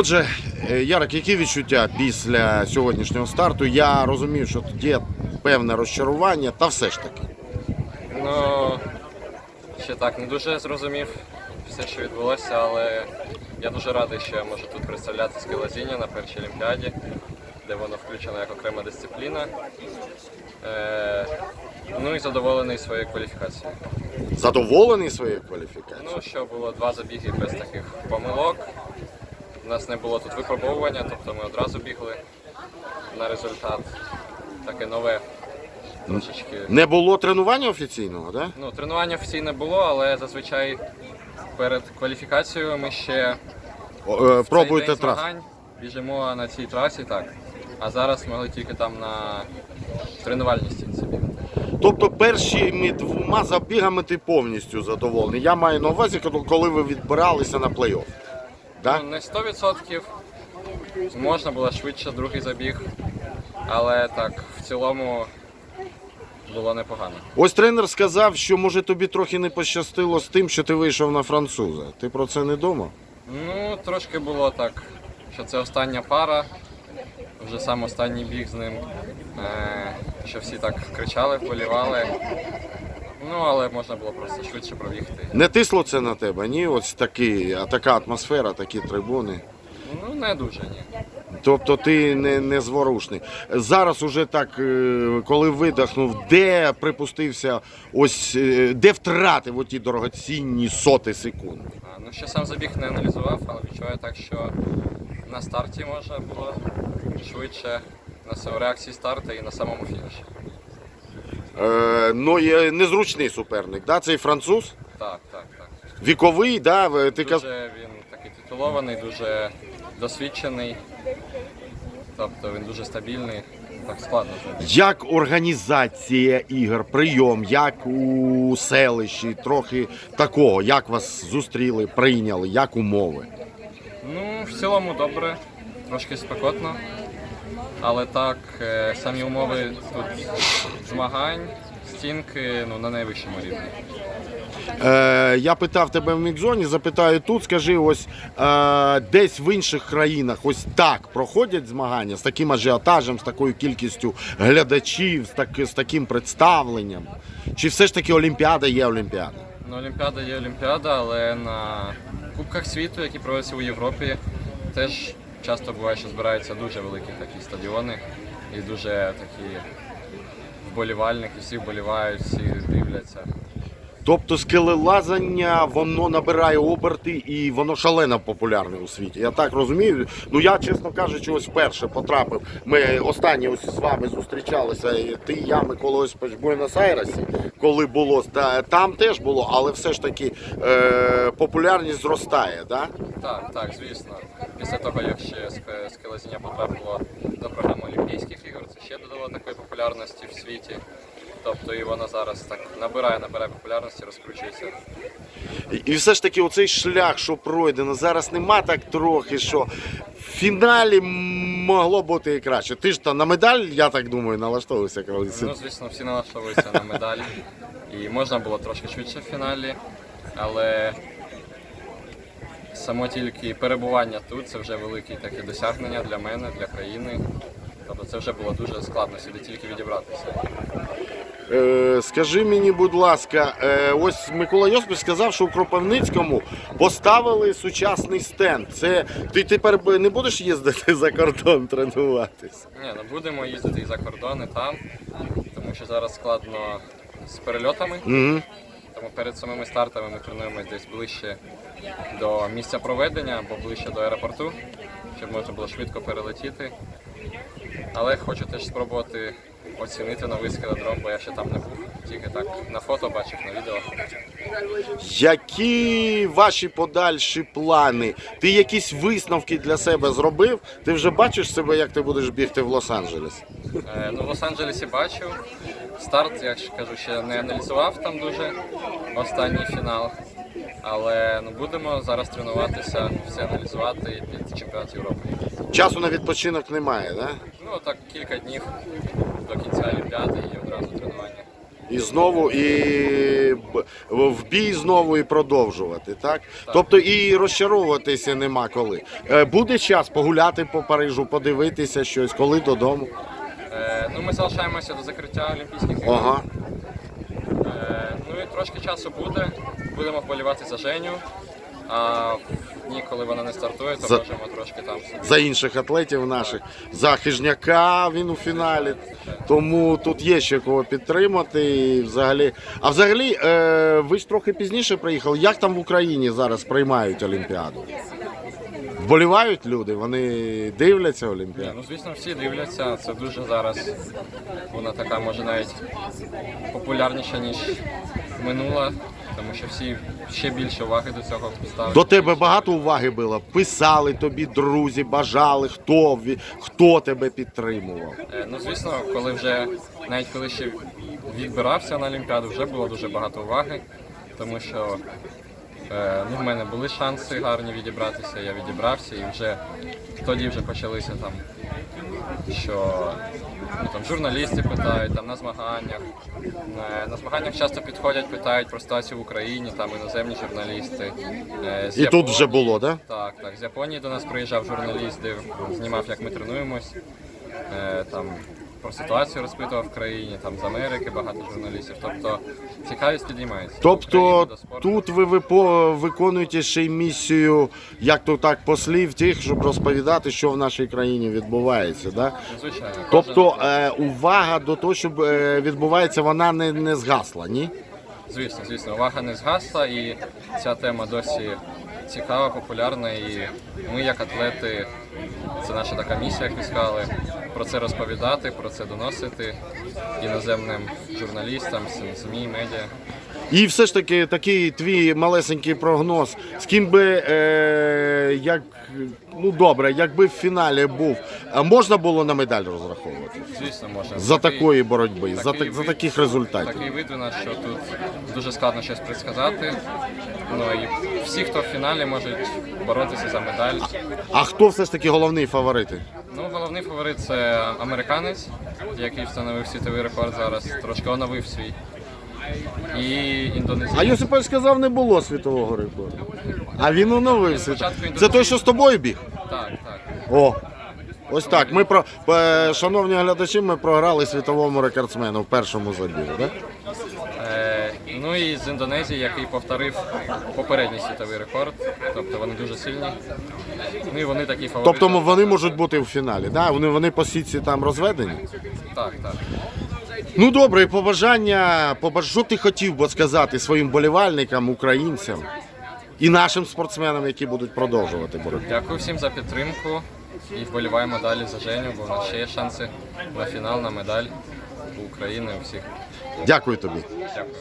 Отже, е, Ярик, які відчуття після сьогоднішнього старту? Я розумію, що тут є певне розчарування, та все ж таки. Ну, ще так не дуже зрозумів все, що відбулося, але я дуже радий, що я можу тут представляти скелезіння на першій олімпіаді, де воно включено як окрема дисципліна. Е, ну і задоволений своєю кваліфікацією. Задоволений своєю кваліфікацією? Ну, що було два забіги без таких помилок. У нас не було тут випробовування, тобто ми одразу бігли на результат. Таке нове трошечки. Не було тренування офіційного, так? Ну, тренування офіційне було, але зазвичай перед кваліфікацією ми ще Да? в цей день трасу. змагань біжимо на цій трасі, так. А зараз могли тільки там на тренувальній стінці бігати. Тобто першими двома забігами ти повністю задоволений. Я маю на увазі, коли ви відбиралися на плей-офф. Да? Ну, не 100%. Можна було швидше другий забіг, але так, в цілому було непогано. Ось тренер сказав, що може тобі трохи не пощастило з тим, що ти вийшов на француза. Ти про це не думав? Ну, трошки було так, що це остання пара, вже сам останній біг з ним, е, що всі так кричали, вболівали. Ну, але можна було просто швидше пробігти. Не тисло це на тебе, ні? Ось такий, а така атмосфера, такі трибуни. Ну, не дуже ні. Тобто ти не, не зворушний. Зараз уже так, е, коли видихнув, де припустився, ось е, де втратив оті дорогоцінні соти секунд. А, ну, ще сам забіг не аналізував, але відчуваю так, що на старті можна було швидше на с- реакції старту і на самому фініші. Е, ну, є незручний суперник, да? цей француз. Так, так, так. Віковий, да? ви- ти каз... Дуже він такий титулований, дуже досвідчений. Тобто він дуже стабільний. Так складно. вже. Як організація ігор, прийом, як у селищі, трохи такого, як вас зустріли, прийняли, як умови. Ну, в цілому добре, трошки спекотно. Але так, е, самі умови тут змагань, стінки ну, на найвищому рівні. Е, я питав тебе в мікзоні, запитаю тут, скажи, ось е, десь в інших країнах ось так проходять змагання з таким ажіотажем, з такою кількістю глядачів, з, так, з таким представленням. Чи все ж таки Олімпіада є Олімпіада? Ну, Олімпіада є Олімпіада, але на Кубках світу, які проводяться у Європі, теж часто буває, що збираються дуже великі такі стадіони і дуже такі вболівальники, всі вболівають, всі дивляться. Тобто скелелазання воно набирає оберти і воно шалено популярне у світі. Я так розумію. Ну я, чесно кажучи, ось вперше потрапив. Ми останні ось з вами зустрічалися. і Ти, я, Микола Осипович, в Буенос-Айресі, коли було та- там теж було, але все ж таки е, популярність зростає. Да? Так, так, звісно. Після того, як ще ске- скелезіння потрапило до програми Олімпійських ігор, це ще додало такої популярності в світі. Тобто і воно зараз так набирає, набирає популярності, розкручується. І- І все ж таки, оцей шлях, що пройдено, зараз нема так трохи, що в фіналі могло бути і краще. Ти ж та на медаль, я так думаю, налаштовувався коли Ну, звісно, всі налаштовуються на медаль. І можна було трошки швидше в фіналі, але само тільки перебування тут це вже велике таке досягнення для мене, для країни. Тобто це вже було дуже складно сюди тільки відібратися. Е, скажи мені, будь ласка, е, ось Микола Йосипович сказав, що у Кропивницькому поставили сучасний стенд. Це ти тепер не будеш їздити за кордон тренуватись? Ні, ну будемо їздити і за кордон, і там, тому що зараз складно з перельотами. Угу. Тому перед самими стартами ми тренуємось десь ближче до місця проведення або ближче до аеропорту, щоб можна було швидко перелетіти. Але хочу теж спробувати оцінити новий скеледром, бо я ще там не був. Тільки так на фото бачив, на відео. Які ваші подальші плани? Ти якісь висновки для себе зробив? Ти вже бачиш себе, як ти будеш бігти в Лос-Анджелес? Е, ну, в Лос-Анджелесі бачив. Старт, як ж кажу, ще не аналізував там дуже останній фінал. Але ну, будемо зараз тренуватися, все аналізувати під чемпіонат Європи. Часу на відпочинок немає, да? Ну так кілька днів до кінця Олімпіади і одразу тренування. І знову і в бій знову і продовжувати, так? Тобто і розчаровуватися нема коли. Е, Буде час погуляти по Парижу, подивитися щось, коли додому. Е, ну, ми залишаємося до закриття Олімпійських ігор. Ага. Е, ну і трошки часу буде. Будемо вболівати за Женю. А дні, коли вона не стартує, то За- можемо трошки там собі. За інших атлетів наших. За Хижняка він у фіналі. Тому тут є ще кого підтримати. І взагалі. А взагалі, е, ви ж трохи пізніше приїхали. Як там в Україні зараз приймають Олімпіаду? Вболівають люди, вони дивляться Олімпіаду. ну звісно, всі дивляться. Це дуже зараз. Вона така, може, навіть популярніша, ніж минула, тому що всі ще більше уваги до цього ставлять. До тебе багато уваги було. Писали тобі друзі, бажали, хто, хто тебе підтримував. Е, Ну, звісно, коли вже навіть коли ще відбирався на Олімпіаду, вже було дуже багато уваги, тому що ну, в мене були шанси гарні відібратися, я відібрався і вже тоді вже почалися там, що ну, там, журналісти питають там, на змаганнях. Е, На змаганнях часто підходять, питають про ситуацію в Україні, там іноземні журналісти. Е, з І тут вже було, так? Так, так. З Японії до нас приїжджав журналіст, де знімав, як ми тренуємось. Е, там про ситуацію розпитував в країні, там з Америки багато журналістів. Тобто цікавість підіймається. Тобто тут ви випо- виконуєте ще й місію, як то так, послів тих, щоб розповідати, що в нашій країні відбувається. Да? Звичайно. Тобто е, увага до того, що е, відбувається, вона не, не згасла, ні? Звісно, звісно, увага не згасла і ця тема досі цікава, популярна. І ми, як атлети, це наша така місія, як ви сказали, про це розповідати, про це доносити іноземним журналістам, СМІ, медіа. І все ж таки такий твій малесенький прогноз. З ким би е, як ну добре, якби в фіналі був, можна було на медаль розраховувати Звісно, можна. за Такий- такої боротьби, за, такий так, за таких результатів. Такий вид у нас, що тут дуже складно щось предсказати. Ну і всі, хто в фіналі, можуть боротися за медаль. А хто все ж таки головний фаворити? Головний фаворит це американець, який встановив світовий рекорд зараз, трошки оновив свій. І А індонезієць. Йосипович сказав, не було світового рекорду. А він оновив світ. Спочатку Це той, що з тобою біг? Так, так. О. Ось так. Ми про е, шановні глядачі, ми програли світовому рекордсмену в першому забігу, так? Ну і з Індонезії, який повторив попередній світовий рекорд. Тобто вони дуже сильні. Ну і вони такі фаворити. Тобто вони можуть бути в фіналі, да? Вони, вони по сітці там розведені. Так, так. Ну добре, і побажання, побаж... що ти хотів би сказати своїм болівальникам, українцям і нашим спортсменам, які будуть продовжувати боротьбу. Дякую всім за підтримку і вболіваємо далі за Женю, бо в нас ще є шанси на фінал, на медаль у України у всіх. Дякую тобі. Дякую.